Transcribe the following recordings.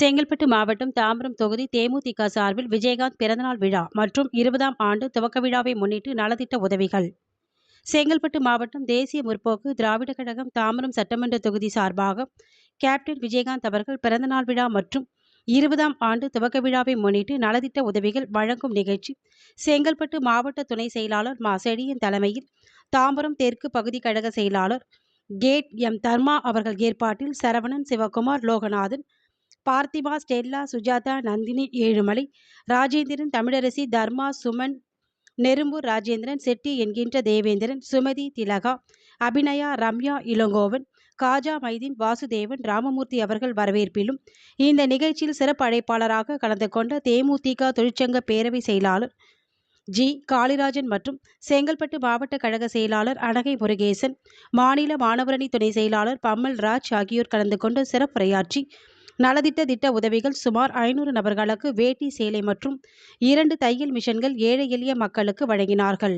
செங்கல்பட்டு மாவட்டம் தாம்பரம் தொகுதி தேமுதிக சார்பில் விஜயகாந்த் பிறந்தநாள் விழா மற்றும் இருபதாம் ஆண்டு துவக்க விழாவை முன்னிட்டு நலத்திட்ட உதவிகள். செங்கல்பட்டு மாவட்டம் தேசிய முற்போக்கு திராவிட கழகம் தாம்பரம் சட்டமன்ற தொகுதி சார்பாக கேப்டன் விஜயகாந்த் அவர்கள் பிறந்தநாள் விழா மற்றும் இருபதாம் ஆண்டு துவக்க விழாவை முன்னிட்டு நலத்திட்ட உதவிகள் வழங்கும் நிகழ்ச்சி செங்கல்பட்டு மாவட்ட துணை செயலாளர் மா. செடியன் தலைமையில் தாம்பரம் தெற்கு பகுதி கழக செயலாளர் கேட் எம். தர்மா அவர்கள் ஏற்பாட்டில் சரவணன் சிவகுமார் லோகநாதன் பார்த்திபா ஸ்டெல்லா சுஜாதா நந்தினி ஏழுமலை ராஜேந்திரன் தமிழரசி தர்மா சுமன் நெரும்பூர் ராஜேந்திரன் செட்டி என்கின்ற தேவேந்திரன் சுமதி திலகா அபிநயா ரம்யா இளங்கோவன் காஜா மைதீன் வாசுதேவன் ராமமூர்த்தி அவர்கள் வரவேற்பிலும் இந்த நிகழ்ச்சியில் சிறப்பு அழைப்பாளராக கலந்து கொண்ட தேமுதிக தொழிற்சங்க பேரவை செயலாளர் ஜி. காளிராஜன் மற்றும் செங்கல்பட்டு மாவட்ட கழக செயலாளர் அனகை முருகேசன் மாநில மாணவரணி துணை செயலாளர் பம்மல் ராஜ் ஆகியோர் கலந்து கொண்டு சிறப்புரையாற்றி நலதிட்ட திட்ட உதவிகள் சுமார் ஐநூறு நபர்களுக்கு வேட்டி சேலை மற்றும் இரண்டு தையல் மிஷன்கள் ஏழை எளிய மக்களுக்கு வழங்கினார்கள்.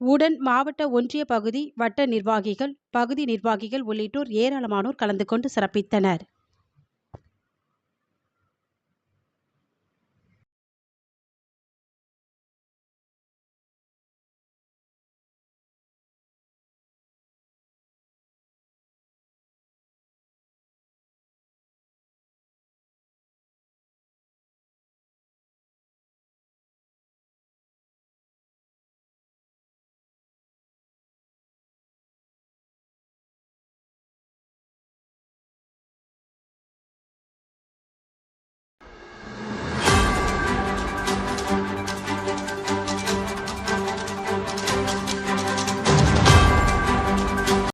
உடன் மாவட்ட ஒன்றிய பகுதி வட்ட நிர்வாகிகள் பகுதி நிர்வாகிகள் உள்ளிட்டோர் ஏராளமானோர் கலந்து கொண்டு சிறப்பித்தனர்.